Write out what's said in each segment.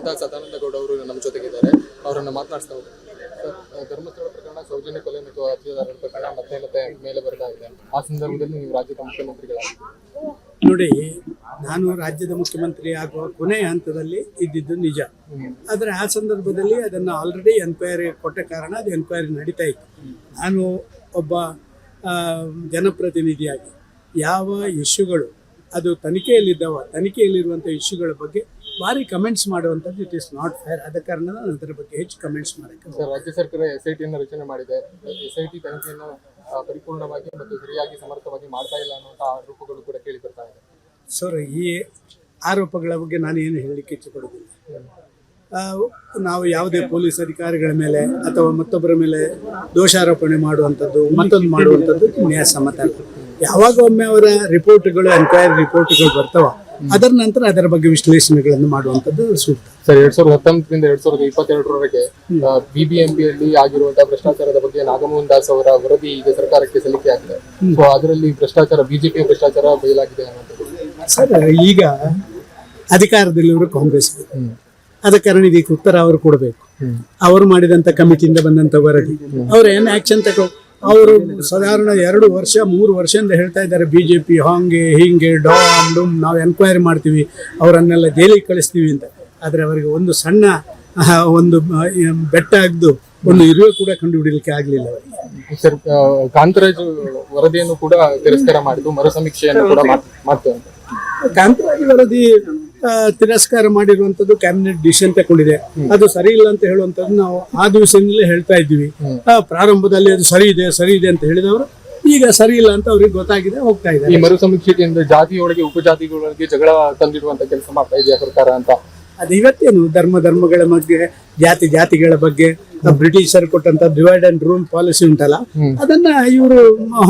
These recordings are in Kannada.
ಆಗಿರುವಂತಹ ಸದಾನಂದ ಗೌಡ ಅವರು ನಮ್ಮ ಜೊತೆಗಿದ್ದಾರೆ. ಅವರನ್ನು ಮಾತನಾಡಿಸ್ತಾ ಹೋಗ್ತಾರೆ ಧರ್ಮಸ್ಥಳ ಪ್ರಕರಣ ಸೌಜನ್ಯ ಕೊಲೆ ಮತ್ತು ಅರ್ಜಿದಾರರ ಪ್ರಕರಣ ಮತ್ತೆ ಮತ್ತೆ ಮೇಲೆ ಬರ್ತಾ ಇದೆ ಆ ಸಂದರ್ಭದಲ್ಲಿ ನೀವು ರಾಜ್ಯದ ಮುಖ್ಯಮಂತ್ರಿಗಳಾಗಿ? ನೋಡಿ, ನಾನು ರಾಜ್ಯದ ಮುಖ್ಯಮಂತ್ರಿ ಆಗುವ ಕೊನೆಯ ಹಂತದಲ್ಲಿ ಇದ್ದಿದ್ದು ನಿಜ. ಆದರೆ ಆ ಸಂದರ್ಭದಲ್ಲಿ ಅದನ್ನು ಆಲ್ರೆಡಿ ಎನ್ಕ್ವೈರಿ ಕೊಟ್ಟ ಕಾರಣ ಅದು ಎನ್ಕ್ವೈರಿ ನಡೀತಾ ಇತ್ತು. ನಾನು ಒಬ್ಬ ಜನಪ್ರತಿನಿಧಿಯಾಗಿ. ಯಾವ ಇಶ್ಯೂಗಳು ಅದು ತನಿಖೆಯಲ್ಲಿದ್ದಾವ ತನಿಖೆಯಲ್ಲಿರುವಂಥ ಇಶ್ಯೂಗಳ ಬಗ್ಗೆ ಭಾರಿ ಕಮೆಂಟ್ಸ್ ಮಾಡುವಂಥದ್ದು ಇಟ್ ಇಸ್ ನಾಟ್ ಫೇರ್ ಆದ ಕಾರಣ ನಾನು ಅದರ ಬಗ್ಗೆ ಹೆಚ್ಚು ಕಮೆಂಟ್ಸ್ ಮಾಡೋಕ್ಕೆ ಸರ್ ರಾಜ್ಯ ಸರ್ಕಾರ ಎಸ್ ಐ ಟಿಯನ್ನು ರಚನೆ ಮಾಡಿದೆ. ಎಸ್ ಐ ಟಿ ತನಿಖೆಯನ್ನು ಪರಿಪೂರ್ಣವಾಗಿ ಮತ್ತು ಸರಿಯಾಗಿ ಸಮರ್ಥವಾಗಿ ಮಾಡ್ತಾ ಇಲ್ಲ ಅನ್ನುವಂಥ ಆರೋಪಗಳು ಕೂಡ ಕೇಳಿ ಬರ್ತಾ ಇದೆ. ಸರ್ ಈ ಆರೋಪಗಳ ಬಗ್ಗೆ ನಾನು ಏನು ಹೇಳಲಿಕ್ಕೆ ಇಚ್ಛೆಪಡೋದಿಲ್ಲ ನಾವು ಯಾವುದೇ ಪೊಲೀಸ್ ಅಧಿಕಾರಿಗಳ ಮೇಲೆ ಅಥವಾ ಮತ್ತೊಬ್ಬರ ಮೇಲೆ ದೋಷಾರೋಪಣೆ ಮಾಡುವಂಥದ್ದು ಮತ್ತೊಂದು ಮಾಡುವಂಥದ್ದು ನ್ಯಾಯಸಮ್ಮತ ಯಾವಾಗ ಒಮ್ಮೆ ಅವರ ರಿಪೋರ್ಟ್ಗಳು ಎನ್ಕ್ವೈರಿ ರಿಪೋರ್ಟ್ಗಳು ಬರ್ತಾವ ಅದರ ನಂತರ ಅದರ ಬಗ್ಗೆ ವಿಶ್ಲೇಷಣೆಗಳನ್ನು ಮಾಡುವಂತದ್ದು ಸೂಕ್ತ. ಸರ್ ಎರಡ್ ಸಾವಿರದ ಹತ್ತೊಂಬತ್ತರಿಂದ ಎರಡ್ ಸಾವಿರದ ಇಪ್ಪತ್ತೆರಡರವರೆಗೆ ಬಿಬಿಎಂಪಿಯಲ್ಲಿ ಆಗಿರುವಂತಹ ಭ್ರಷ್ಟಾಚಾರದ ಬಗ್ಗೆ ನಾಗಮೋಹನ್ ದಾಸ್ ಅವರ ವರದಿ ಈಗ ಸರ್ಕಾರಕ್ಕೆ ಸಲ್ಲಿಕೆ ಆಗಿದೆ. ಸೊ ಅದರಲ್ಲಿ ಭ್ರಷ್ಟಾಚಾರ ಬಿಜೆಪಿ ಭ್ರಷ್ಟಾಚಾರ ಬಯಲಾಗಿದೆ ಸರ್ ಈಗ ಅಧಿಕಾರದಲ್ಲಿವರು ಕಾಂಗ್ರೆಸ್. ಆದ ಕಾರಣ ಇದಕ್ಕೆ ಉತ್ತರ ಅವರು ಕೊಡಬೇಕು. ಅವರು ಮಾಡಿದಂತ ಕಮಿಟಿಯಿಂದ ಬಂದಂತ ವರದಿ. ಅವ್ರು ಏನ್ ಆಕ್ಷನ್ ತಗೋ ಅವರು ಸಾಧಾರಣ ಎರಡು ವರ್ಷ ಮೂರು ವರ್ಷದಿಂದ ಹೇಳ್ತಾ ಇದ್ದಾರೆ ಬಿಜೆಪಿ ಹಾಂಗೆ ಹಿಂಗೆ ಡಾಮ್ ಡುಮ್ ನಾವು ಎನ್ಕ್ವೈರಿ ಮಾಡ್ತೀವಿ ಅವರನ್ನೆಲ್ಲ ಜೈಲಿಗೆ ಕಳಿಸ್ತೀವಿ ಅಂತ. ಆದರೆ ಅವರಿಗೆ ಒಂದು ಸಣ್ಣ ಒಂದು ಬೆಟ್ಟ ಆಗ್ದು ಒಂದು ಇರುವೆ ಕೂಡ ಕಂಡುಹಿಡಿಯಲಿಕ್ಕೆ ಆಗಲಿಲ್ಲ ಸರ್ ಕಾಂತರಾಜ್ ವರದಿಯನ್ನು ಕೂಡ ತಿರಸ್ಕಾರ ಮಾಡಿದ್ದು ಮರು ಸಮೀಕ್ಷೆಯನ್ನು ಕೂಡ ಮಾಡ್- ಮಾಡ್ತೇವೆ ಕಾಂತರಾಜ್ ವರದಿ ತಿರಸ್ಕಾರ ಮಾಡಿರುವಂತದ್ದು ಕ್ಯಾಬಿನೆಟ್ ಡಿಸಿಷನ್ ತಗೊಂಡಿದೆ. ಅದು ಸರಿ ಇಲ್ಲ ಅಂತ ಹೇಳುವಂತದ್ದು ನಾವು ಆ ದಿವಸದಿಂದಲೇ ಹೇಳ್ತಾ ಇದ್ದೀವಿ. ಆ, ಪ್ರಾರಂಭದಲ್ಲಿ ಅದು ಸರಿ ಇದೆ ಸರಿ ಇದೆ ಅಂತ ಹೇಳಿದವರು ಈಗ ಸರಿ ಇಲ್ಲ ಅಂತ ಅವ್ರಿಗೆ ಗೊತ್ತಾಗಿದೆ ಹೋಗ್ತಾ ಇದೆ ಈ ಮರು ಸಮೀಕ್ಷೆಯಿಂದ ಜಾತಿಯೊಳಗೆ ಉಪಜಾತಿಗಳೊಳಗೆ ಜಗಳ ತಂದಿಡುವಂತ ಕೆಲಸ ಮಾಡ್ತಾ ಇದೆಯಾ ಸರ್ಕಾರ ಅಂತ? ಅದು ಇವತ್ತೇನು ಧರ್ಮ ಧರ್ಮಗಳ ಬಗ್ಗೆ ಜಾತಿ ಜಾತಿಗಳ ಬಗ್ಗೆ ಬ್ರಿಟಿಷರು ಕೊಟ್ಟಂತ ಡಿವೈಡ್ ಅಂಡ್ ರೂಲ್ ಪಾಲಿಸಿ ಉಂಟಲ್ಲ ಅದನ್ನ ಇವರು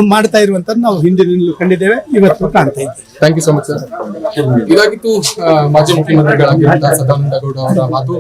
ಮಾಡ್ತಾ ಇರುವಂತ ನಾವು ಹಿಂದಿನಿಂದಲೂ ಕಂಡಿದ್ದೇವೆ ಇವತ್ತು ಕಾಣ್ತಾ ಇದ್ದೇವೆ. Thank you so much sir ಇದಾಗಿತ್ತು ಮಾಜಿ ಮುಖ್ಯಮಂತ್ರಿಗಳಾಗಿರುವಂತಹ ಸದಾನಂದ ಗೌಡ ಅವರ ಮಾತು.